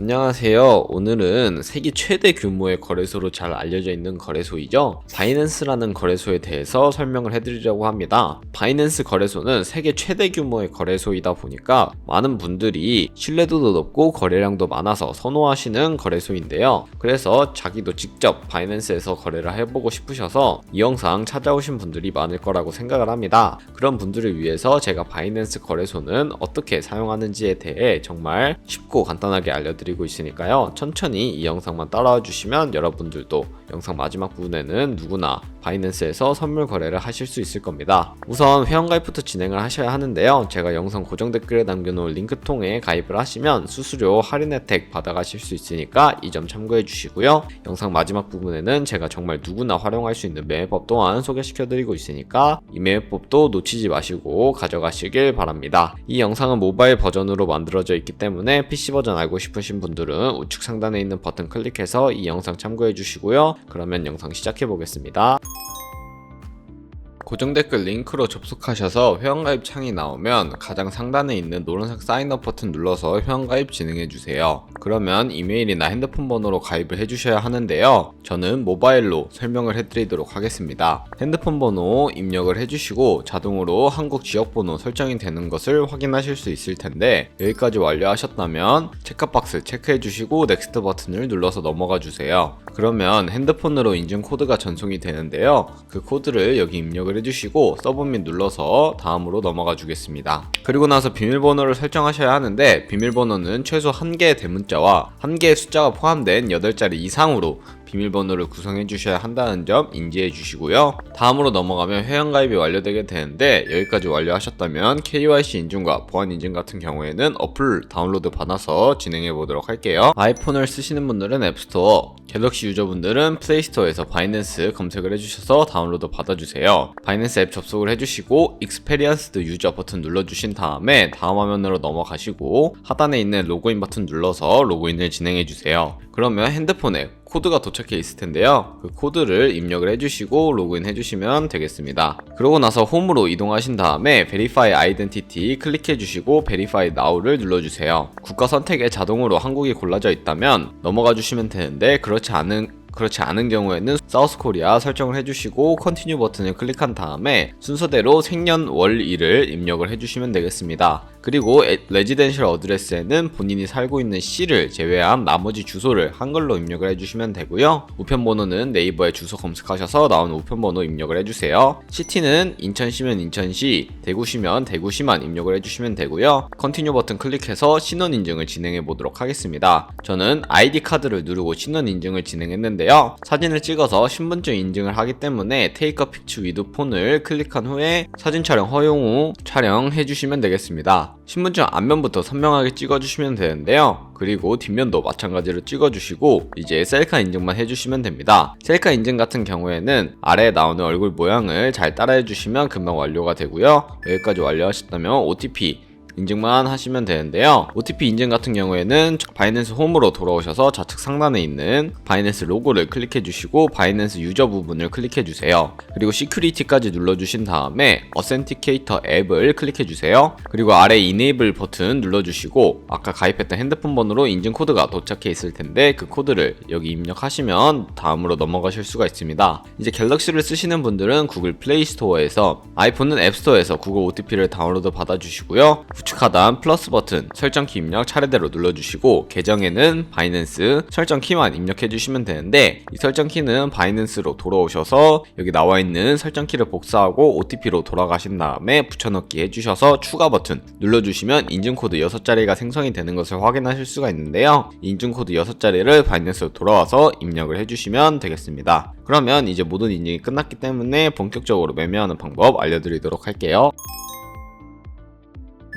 안녕하세요. 오늘은 세계 최대 규모의 거래소로 잘 알려져 있는 거래소이죠. 바이낸스라는 거래소에 대해서 설명을 해드리려고 합니다. 바이낸스 거래소는 세계 최대 규모의 거래소이다 보니까 많은 분들이 신뢰도도 높고 거래량도 많아서 선호하시는 거래소인데요. 그래서 자기도 직접 바이낸스에서 거래를 해보고 싶으셔서 이 영상 찾아오신 분들이 많을 거라고 생각을 합니다. 그런 분들을 위해서 제가 바이낸스 거래소는 어떻게 사용하는지에 대해 정말 쉽고 간단하게 알려드 리고 있으니까요. 천천히 이 영상만 따라와 주시면 여러분들도 영상 마지막 부분에는 누구나 바이낸스에서 선물 거래를 하실 수 있을 겁니다. 우선 회원가입부터 진행을 하셔야 하는데요. 제가 영상 고정 댓글에 남겨놓은 링크 통해 가입을 하시면 수수료 할인 혜택 받아가실 수 있으니까 이 점 참고해 주시고요. 영상 마지막 부분에는 제가 정말 누구나 활용할 수 있는 매매법 또한 소개시켜 드리고 있으니까 이 매매법도 놓치지 마시고 가져가시길 바랍니다. 이 영상은 모바일 버전으로 만들어져 있기 때문에 PC 버전 알고 싶으신 분들은 우측 상단에 있는 버튼 클릭해서 이 영상 참고해 주시고요. 그러면 영상 시작해 보겠습니다. 고정 댓글 링크로 접속하셔서 회원가입 창이 나오면 가장 상단에 있는 노란색 사인업 버튼 눌러서 회원가입 진행해 주세요. 그러면 이메일이나 핸드폰 번호로 가입을 해주셔야 하는데요. 저는 모바일로 설명을 해드리도록 하겠습니다. 핸드폰 번호 입력을 해주시고 자동으로 한국 지역 번호 설정이 되는 것을 확인하실 수 있을 텐데 여기까지 완료하셨다면 체크박스 체크해 주시고 넥스트 버튼을 눌러서 넘어가 주세요. 그러면 핸드폰으로 인증 코드가 전송이 되는데요. 그 코드를 여기 입력을 해주시고 서브밋 눌러서 다음으로 넘어가 주겠습니다. 그리고 나서 비밀번호를 설정하셔야 하는데 비밀번호는 최소 한 개의 대문자와 한 개의 숫자가 포함된 8자리 이상으로 비밀번호를 구성해 주셔야 한다는 점 인지해 주시고요. 다음으로 넘어가면 회원가입이 완료되게 되는데 여기까지 완료하셨다면 KYC 인증과 보안 인증 같은 경우에는 어플 다운로드 받아서 진행해 보도록 할게요. 아이폰을 쓰시는 분들은 앱스토어, 갤럭시 유저분들은 플레이스토어에서 바이낸스 검색을 해주셔서 다운로드 받아주세요. 바이낸스 앱 접속을 해주시고 익스페리언스드 유저 버튼 눌러주신 다음에 다음 화면으로 넘어가시고 하단에 있는 로그인 버튼 눌러서 로그인을 진행해주세요. 그러면 핸드폰에 코드가 도착해 있을 텐데요. 그 코드를 입력을 해주시고 로그인 해주시면 되겠습니다. 그러고 나서 홈으로 이동하신 다음에 Verify Identity 클릭해 주시고 Verify Now를 눌러주세요. 국가 선택에 자동으로 한국이 골라져 있다면 넘어가 주시면 되는데 그렇지 않은 그렇지 않은 경우에는 사우스 코리아 설정을 해주시고 컨티뉴 버튼을 클릭한 다음에 순서대로 생년월일을 입력을 해주시면 되겠습니다. 그리고 에- 레지덴셜 어드레스에는 본인이 살고 있는 시를 제외한 나머지 주소를 한글로 입력을 해주시면 되고요. 우편번호는 네이버에 주소 검색하셔서 나온 우편번호 입력을 해주세요. 시티는 인천시면 인천시, 대구시면 대구시만 입력을 해주시면 되고요. 컨티뉴 버튼 클릭해서 신원 인증을 진행해 보도록 하겠습니다. 저는 아이디 카드를 누르고 신원 인증을 진행했는데요. 사진을 찍어서 신분증 인증을 하기 때문에 테이크 픽처 위드 폰을 클릭한 후에 사진 촬영 허용 후 촬영해 주시면 되겠습니다. 신분증 앞면부터 선명하게 찍어주시면 되는데요. 그리고 뒷면도 마찬가지로 찍어주시고 이제 셀카 인증만 해주시면 됩니다. 셀카 인증 같은 경우에는 아래에 나오는 얼굴 모양을 잘 따라해 주시면 금방 완료가 되고요. 여기까지 완료하셨다면 OTP 인증만 하시면 되는데요. OTP 인증 같은 경우에는 바이낸스 홈으로 돌아오셔서 좌측 상단에 있는 바이낸스 로고를 클릭해 주시고 바이낸스 유저 부분을 클릭해 주세요. 그리고 시큐리티까지 눌러 주신 다음에 어센티케이터 앱을 클릭해 주세요. 그리고 아래 이네이블 버튼 눌러 주시고 아까 가입했던 핸드폰 번호로 인증 코드가 도착해 있을 텐데 그 코드를 여기 입력하시면 다음으로 넘어가실 수가 있습니다. 이제 갤럭시를 쓰시는 분들은 구글 플레이 스토어에서 아이폰은 앱스토어에서 구글 OTP를 다운로드 받아 주시고요. 우측 하단 플러스 버튼 설정키 입력 차례대로 눌러주시고 계정에는 바이낸스 설정키만 입력해 주시면 되는데 이 설정키는 바이낸스로 돌아오셔서 여기 나와 있는 설정키를 복사하고 OTP로 돌아가신 다음에 붙여넣기 해주셔서 추가 버튼 눌러주시면 인증코드 6자리가 생성이 되는 것을 확인하실 수가 있는데요. 인증코드 6자리를 바이낸스로 돌아와서 입력을 해주시면 되겠습니다. 그러면 이제 모든 인증이 끝났기 때문에 본격적으로 매매하는 방법 알려드리도록 할게요.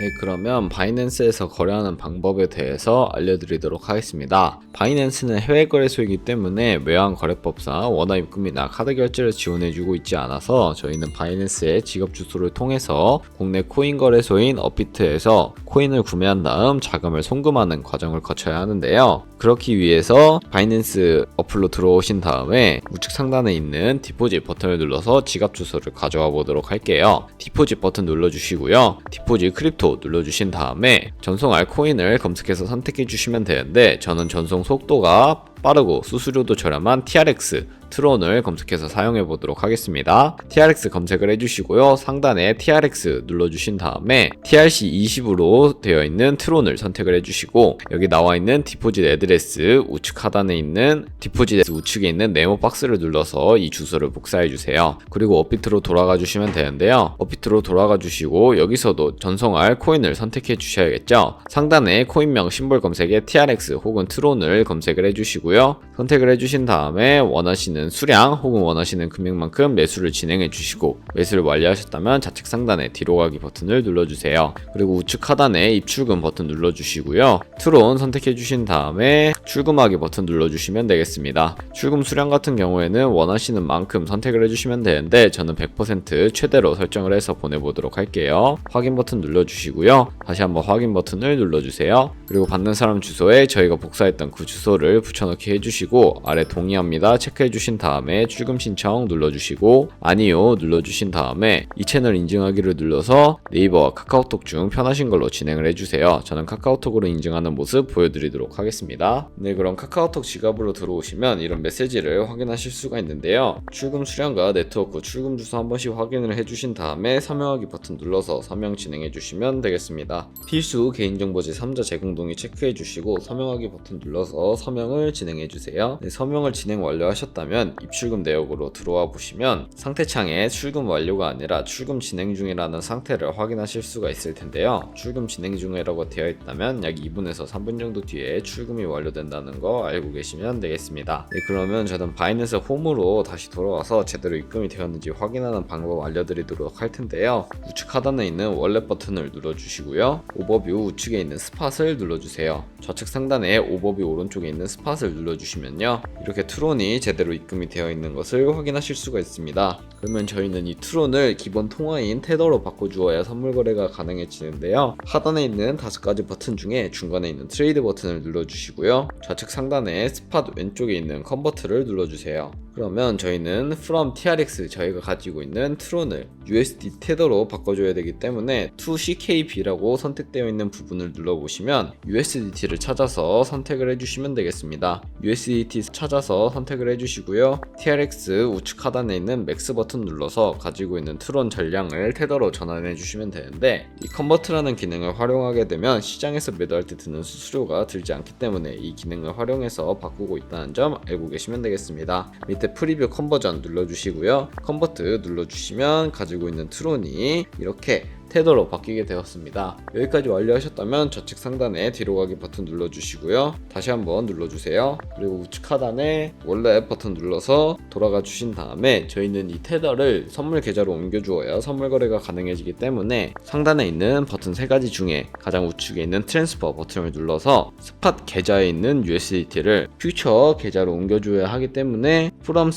네, 그러면 바이낸스에서 거래하는 방법에 대해서 알려드리도록 하겠습니다. 바이낸스는 해외 거래소이기 때문에 외환 거래법상 원화 입금이나 카드 결제를 지원해주고 있지 않아서 저희는 바이낸스의 지급 주소를 통해서 국내 코인 거래소인 업비트에서 코인을 구매한 다음 자금을 송금하는 과정을 거쳐야 하는데요. 그렇기 위해서 바이낸스 어플로 들어오신 다음에 우측 상단에 있는 디포짓 버튼을 눌러서 지갑 주소를 가져와 보도록 할게요. 디포짓 버튼 눌러주시고요. 디포짓 크립토 표 눌러주신 다음에 전송할 코인을 검색해서 선택해 주시면 되는데 저는 전송 속도가 빠르고 수수료도 저렴한 TRX 트론을 검색해서 사용해 보도록 하겠습니다. TRX 검색을 해주시고요. 상단에 TRX 눌러주신 다음에 TRC20으로 되어 있는 트론을 선택을 해주시고 여기 나와 있는 디포짓 애드레스 우측 하단에 있는 디포짓 우측에 있는 네모 박스를 눌러서 이 주소를 복사해 주세요. 그리고 업비트로 돌아가 주시면 되는데요. 업비트로 돌아가 주시고 여기서도 전송할 코인을 선택해 주셔야겠죠. 상단에 코인명 심볼 검색에 TRX 혹은 트론을 검색을 해 주시고요. 선택을 해 주신 다음에 원하시는 수량 혹은 원하시는 금액만큼 매수를 진행해 주시고 매수를 완료하셨다면 좌측 상단에 뒤로 가기 버튼을 눌러주세요. 그리고 우측 하단에 입출금 버튼 눌러주시고요. 트론 선택해 주신 다음에 출금하기 버튼 눌러주시면 되겠습니다. 출금 수량 같은 경우에는 원하시는 만큼 선택을 해주시면 되는데 저는 100% 최대로 설정을 해서 보내보도록 할게요. 확인 버튼 눌러주시고요. 다시 한번 확인 버튼을 눌러주세요. 그리고 받는 사람 주소에 저희가 복사했던 그 주소를 붙여넣기 해주시고 아래 동의합니다 체크해 주신 다음에 출금 신청 눌러주시고 아니요 눌러주신 다음에 이 채널 인증하기를 눌러서 네이버와 카카오톡 중 편하신 걸로 진행을 해주세요. 저는 카카오톡으로 인증하는 모습 보여드리도록 하겠습니다. 네 그럼 카카오톡 지갑으로 들어오시면 이런 메시지를 확인하실 수가 있는데요. 출금 수량과 네트워크 출금 주소 한 번씩 확인을 해주신 다음에 서명하기 버튼 눌러서 서명 진행해 주시면 되겠습니다. 필수 개인정보 제3자 제공 동의 체크해 주시고 서명하기 버튼 눌러서 서명을 진행해 주세요. 네, 서명을 진행 완료하셨다면 입출금 내역으로 들어와 보시면 상태창에 출금 완료가 아니라 출금 진행 중이라는 상태를 확인하실 수가 있을 텐데요. 출금 진행 중이라고 되어 있다면 약 2분에서 3분 정도 뒤에 출금이 완료된다는 거 알고 계시면 되겠습니다. 네, 그러면 저는 바이낸스 홈으로 다시 돌아와서 제대로 입금이 되었는지 확인하는 방법 알려드리도록 할 텐데요. 우측 하단에 있는 월렛 버튼을 눌러주시고요. 오버뷰 우측에 있는 스팟을 눌러주세요. 좌측 상단에 오버뷰 오른쪽에 있는 스팟을 눌러주시면요. 이렇게 트론이 제대로 입금 이 되어 있는 것을 확인하실 수가 있습니다. 그러면 저희는 이 트론을 기본 통화인 테더로 바꿔주어야 선물 거래가 가능해지는데요. 하단에 있는 다섯 가지 버튼 중에 중간에 있는 트레이드 버튼을 눌러주시고요. 좌측 상단에 스팟 왼쪽에 있는 컨버트를 눌러주세요. 그러면 저희는 from TRX 저희가 가지고 있는 트론을 USD 테더로 바꿔줘야 되기 때문에 to CKB라고 선택되어 있는 부분을 눌러보시면 USDT를 찾아서 선택을 해주시면 되겠습니다. USDT 찾아서 선택을 해주시고요. TRX 우측 하단에 있는 맥스 버튼 눌러서 가지고 있는 트론 전량을 테더로 전환해 주시면 되는데 이 컨버트라는 기능을 활용하게 되면 시장에서 매도할 때 드는 수수료가 들지 않기 때문에 이 기능을 활용해서 바꾸고 있다는 점 알고 계시면 되겠습니다. 밑에 프리뷰 컨버전 눌러주시고요. 컨버트 눌러주시면 가지고 있는 트론이 이렇게 테더로 바뀌게 되었습니다. 여기까지 완료하셨다면 좌측 상단에 뒤로 가기 버튼 눌러주시고요. 다시 한번 눌러주세요. 그리고 우측 하단에 원래 버튼 눌러서 돌아가 주신 다음에 저희는 이 테더를 선물 계좌로 옮겨주어야 선물 거래가 가능해지기 때문에 상단에 있는 버튼 세 가지 중에 가장 우측에 있는 트랜스퍼 버튼을 눌러서 스팟 계좌에 있는 USDT를 퓨처 계좌로 옮겨줘야 하기 때문에 from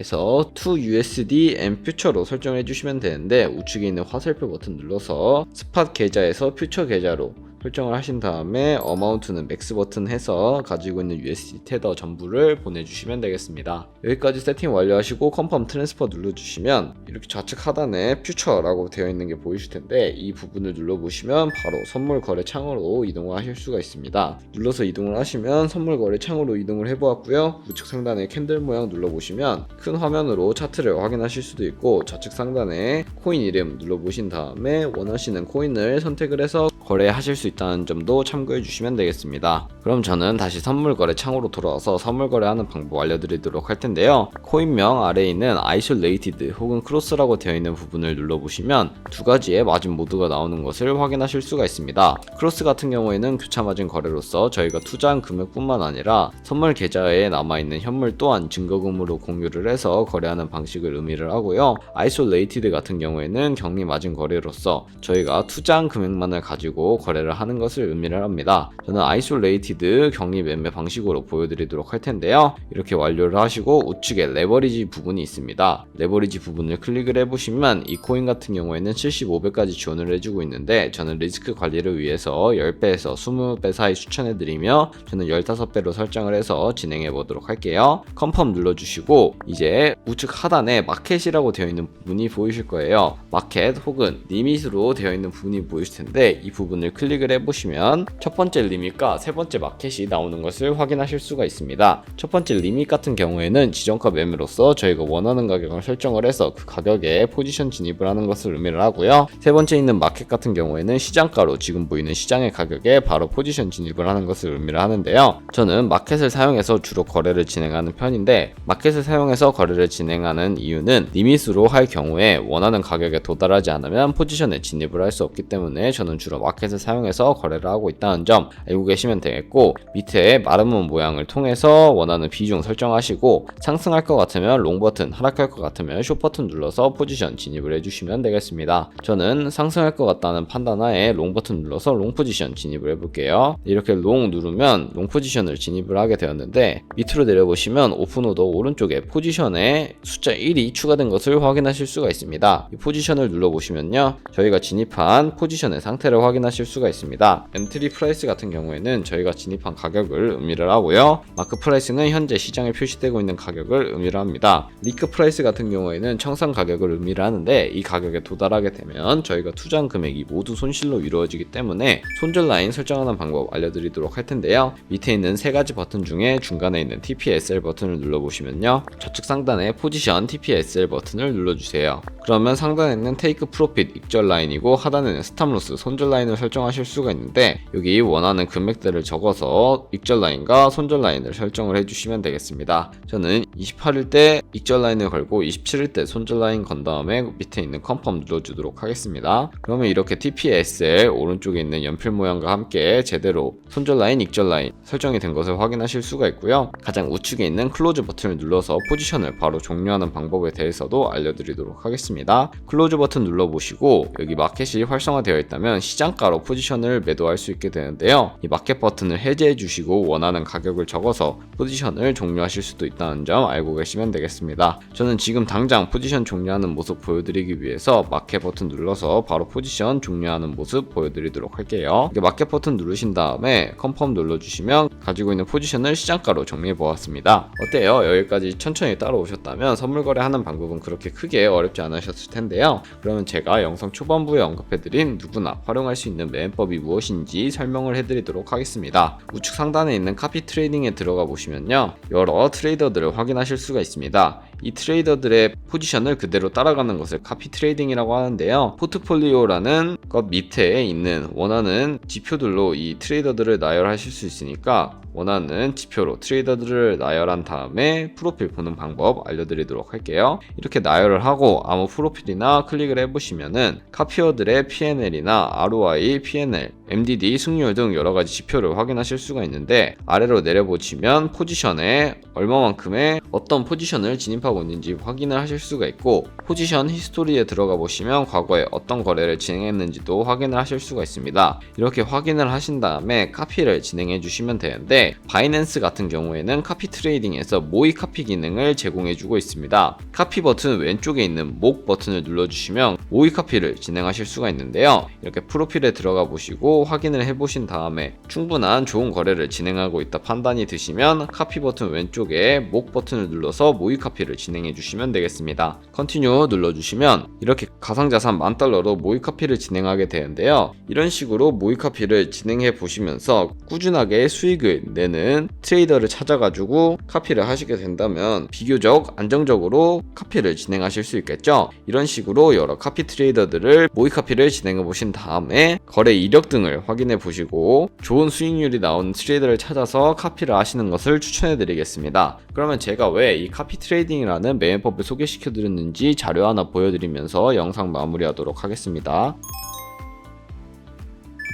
spot 에서 to USD and future로 설정해 주시면 되는데 우측에 있는 화살표 버튼 눌러서 스팟 계좌에서 퓨처 계좌로 설정을 하신 다음에 어마운트는 맥스 버튼 해서 가지고 있는 USD 테더 전부를 보내주시면 되겠습니다. 여기까지 세팅 완료하시고 컨펌 트랜스퍼 눌러주시면 이렇게 좌측 하단에 퓨처라고 되어 있는 게 보이실 텐데 이 부분을 눌러보시면 바로 선물 거래 창으로 이동을 하실 수가 있습니다. 눌러서 이동을 하시면 선물 거래 창으로 이동을 해보았고요. 우측 상단에 캔들 모양 눌러보시면 큰 화면으로 차트를 확인하실 수도 있고 좌측 상단에 코인 이름 눌러보신 다음에 원하시는 코인을 선택을 해서 거래하실 수 있다는 점도 참고해 주시면 되겠습니다. 그럼 저는 다시 선물 거래 창으로 돌아와서 선물 거래하는 방법 알려드리도록 할 텐데요. 코인명 아래에 있는 isolated 혹은 크로스라고 되어 있는 부분을 눌러보시면 두 가지의 마진 모두가 나오는 것을 확인하실 수가 있습니다. 크로스 같은 경우에는 교차 마진 거래로서 저희가 투자한 금액뿐만 아니라 선물 계좌에 남아있는 현물 또한 증거금으로 공유를 해서 거래하는 방식을 의미를 하고요. isolated 같은 경우에는 격리 마진 거래로서 저희가 투자한 금액만을 가지고 거래를 하는 것을 의미를 합니다. 저는 아이솔레이티드 격리 매매 방식으로 보여드리도록 할 텐데요. 이렇게 완료를 하시고 우측에 레버리지 부분이 있습니다. 레버리지 부분을 클릭을 해보시면 이 코인 같은 경우에는 75배까지 지원을 해주고 있는데 저는 리스크 관리를 위해서 10배에서 20배 사이 추천해드리며 저는 15배로 설정을 해서 진행해 보도록 할게요. 컨펌 눌러주시고 이제 우측 하단에 마켓이라고 되어 있는 부분이 보이실 거예요. 마켓 혹은 리밋으로 되어 있는 부분이 보이실 텐데 이 부분을 클릭을 해보시면 첫 번째 리밋과 세 번째 마켓이 나오는 것을 확인하실 수가 있습니다. 첫 번째 리밋 같은 경우에는 지정가 매매로서 저희가 원하는 가격을 설정을 해서 그 가격에 포지션 진입을 하는 것을 의미를 하고요. 세 번째 있는 마켓 같은 경우에는 시장가로 지금 보이는 시장의 가격에 바로 포지션 진입을 하는 것을 의미를 하는데요. 저는 마켓을 사용해서 주로 거래를 진행하는 편인데 마켓을 사용해서 거래를 진행하는 이유는 리밋으로 할 경우에 원하는 가격에 도달하지 않으면 포지션에 진입을 할 수 없기 때문에 저는 주로 마켓을 사용해서 거래를 하고 있다는 점 알고 계시면 되겠고 밑에 마름모 모양을 통해서 원하는 비중 설정하시고 상승할 것 같으면 롱 버튼 하락할 것 같으면 숏 버튼 눌러서 포지션 진입을 해주시면 되겠습니다. 저는 상승할 것 같다는 판단하에 롱 버튼 눌러서 롱 포지션 진입을 해볼게요. 이렇게 롱 누르면 롱 포지션을 진입을 하게 되었는데 밑으로 내려보시면 오픈 오더 오른쪽에 포지션에 숫자 1이 추가된 것을 확인하실 수가 있습니다. 이 포지션을 눌러보시면요 저희가 진입한 포지션의 상태를 확인하실 수가 있습니다 엔트리 프라이스 같은 경우에는 저희가 진입한 가격을 의미를 하고요. 마크 프라이스는 현재 시장에 표시되고 있는 가격을 의미를 합니다. 리크 프라이스 같은 경우에는 청산 가격을 의미를 하는데 이 가격에 도달하게 되면 저희가 투자한 금액이 모두 손실로 이루어지기 때문에 손절 라인 설정하는 방법 알려드리도록 할 텐데요. 밑에 있는 세 가지 버튼 중에 중간에 있는 TPSL 버튼을 눌러보시면요. 좌측 상단에 포지션 TPSL 버튼을 눌러주세요. 그러면 상단에 있는 테이크 프로핏 익절 라인이고 하단에는 스탑로스 손절 라인을 설정하실 수가 있는데 여기 원하는 금액대를 적어서 익절 라인과 손절 라인을 설정을 해주시면 되겠습니다. 저는 28일 때 익절 라인을 걸고 27일 때 손절 라인 건 다음에 밑에 있는 컨펌 눌러주도록 하겠습니다. 그러면 이렇게 TPSL 오른쪽에 있는 연필 모양과 함께 제대로 손절 라인, 익절 라인 설정이 된 것을 확인하실 수가 있고요. 가장 우측에 있는 클로즈 버튼을 눌러서 포지션을 바로 종료하는 방법에 대해서도 알려드리도록 하겠습니다. 클로즈 버튼 눌러보시고 여기 마켓이 활성화되어 있다면 시장가로 포지션을 매도할 수 있게 되는데요. 이 마켓 버튼을 해제해 주시고 원하는 가격을 적어서 포지션을 종료하실 수도 있다는 점 알고 계시면 되겠습니다. 저는 지금 당장 포지션 종료하는 모습 보여드리기 위해서 마켓 버튼 눌러서 바로 포지션 종료하는 모습 보여드리도록 할게요. 마켓 버튼 누르신 다음에 컨펌 눌러주시면 가지고 있는 포지션을 시장가로 정리해 보았습니다. 어때요? 여기까지 천천히 따라오셨다면 선물 거래하는 방법은 그렇게 크게 어렵지 않으셨을 텐데요. 그러면 제가 영상 초반부에 언급해드린 누구나 활용할 수 있는 매매법이 무엇인지 설명을 해드리도록 하겠습니다. 우측 상단에 있는 카피 트레이딩에 들어가 보시면요. 여러 트레이더들을 확인하실 수가 있습니다. 이 트레이더들의 포지션을 그대로 따라가는 것을 카피 트레이딩이라고 하는데요. 포트폴리오라는 것 밑에 있는 원하는 지표들로 이 트레이더들을 나열하실 수 있으니까 원하는 지표로 트레이더들을 나열한 다음에 프로필 보는 방법 알려드리도록 할게요. 이렇게 나열을 하고 아무 프로필이나 클릭을 해보시면은 카피어들의 PNL이나 ROI, PNL, MDD, 승률 등 여러 가지 지표를 확인하실 수가 있는데 아래로 내려보시면 포지션에 얼마만큼의 어떤 포지션을 진입하고 있는지 확인을 하실 수가 있고 포지션 히스토리에 들어가 보시면 과거에 어떤 거래를 진행했는지도 확인을 하실 수가 있습니다. 이렇게 확인을 하신 다음에 카피를 진행해 주시면 되는데 바이낸스 같은 경우에는 카피 트레이딩에서 모의 카피 기능을 제공해 주고 있습니다. 카피 버튼 왼쪽에 있는 목 버튼을 눌러주시면 모의 카피를 진행하실 수가 있는데요. 이렇게 프로필에 들어가 보시고 확인을 해보신 다음에 충분한 좋은 거래를 진행하고 있다 판단이 드시면 카피 버튼 왼쪽에 목 버튼을 눌러서 모의 카피를 진행해 주시면 되겠습니다. 컨티뉴 눌러주시면 이렇게 가상자산 만 달러로 모의 카피를 진행하게 되는데요. 이런 식으로 모의 카피를 진행해 보시면서 꾸준하게 수익을 내는 트레이더를 찾아가지고 카피를 하시게 된다면 비교적 안정적으로 카피를 진행하실 수 있겠죠. 이런 식으로 여러 카피 트레이더들을 모의 카피를 진행해 보신 다음에 거래 이력 등을 확인해 보시고 좋은 수익률이 나오는 트레이더를 찾아서 카피를 하시는 것을 추천해 드리겠습니다. 그러면 제가 왜 이 카피 트레이딩이라는 매매법을 소개시켜 드렸는지 자료 하나 보여드리면서 영상 마무리하도록 하겠습니다.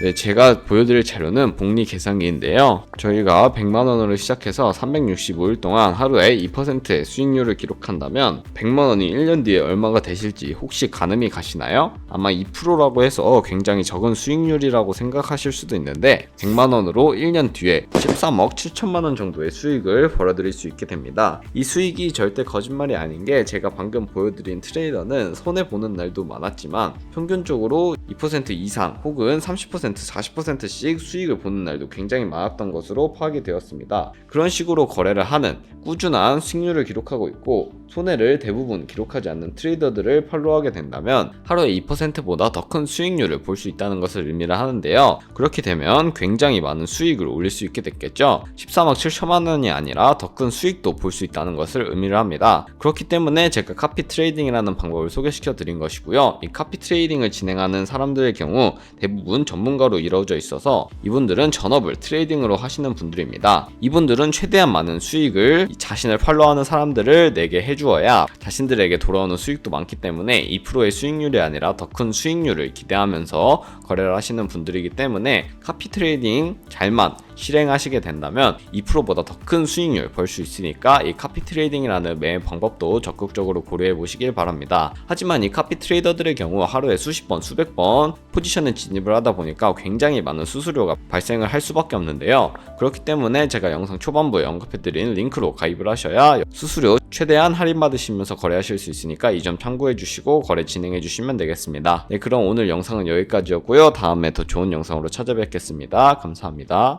네, 제가 보여드릴 자료는 복리 계산기인데요. 저희가 100만 원으로 시작해서 365일 동안 하루에 2%의 수익률을 기록한다면 100만 원이 1년 뒤에 얼마가 되실지 혹시 가늠이 가시나요? 아마 2%라고 해서 굉장히 적은 수익률이라고 생각하실 수도 있는데 100만 원으로 1년 뒤에 13억 7천만 원 정도의 수익을 벌어들일 수 있게 됩니다. 이 수익이 절대 거짓말이 아닌 게 제가 방금 보여드린 트레이더는 손해 보는 날도 많았지만 평균적으로 2% 이상 혹은 30% 40%씩 수익을 보는 날도 굉장히 많았던 것으로 파악이 되었습니다. 그런 식으로 거래를 하는 꾸준한 수익률을 기록하고 있고 손해를 대부분 기록하지 않는 트레이더들을 팔로우하게 된다면 하루에 2%보다 더 큰 수익률을 볼 수 있다는 것을 의미를 하는데요. 그렇게 되면 굉장히 많은 수익을 올릴 수 있게 됐겠죠. 13억 7천만 원이 아니라 더 큰 수익도 볼 수 있다는 것을 의미를 합니다. 그렇기 때문에 제가 카피 트레이딩이라는 방법을 소개시켜 드린 것이고요. 이 카피 트레이딩을 진행하는 사람들의 경우 대부분 전문 가로 이루어져 있어서 이분들은 전업을 트레이딩으로 하시는 분들입니다. 이분들은 최대한 많은 수익을 자신을 팔로우하는 사람들을 내게 해주어야 자신들에게 돌아오는 수익도 많기 때문에 2%의 수익률이 아니라 더 큰 수익률을 기대하면서 거래를 하시는 분들이기 때문에 카피 트레이딩 잘만 실행하시게 된다면 2%보다 더 큰 수익률 벌 수 있으니까 이 카피 트레이딩이라는 매 방법도 적극적으로 고려해 보시길 바랍니다. 하지만 이 카피 트레이더들의 경우 하루에 수십 번, 수백 번 포지션에 진입을 하다 보니까 굉장히 많은 수수료가 발생을 할 수밖에 없는데요. 그렇기 때문에 제가 영상 초반부에 언급해드린 링크로 가입을 하셔야 수수료 최대한 할인받으시면서 거래하실 수 있으니까 이 점 참고해 주시고 거래 진행해 주시면 되겠습니다. 네, 그럼 오늘 영상은 여기까지였고요. 다음에 더 좋은 영상으로 찾아뵙겠습니다. 감사합니다.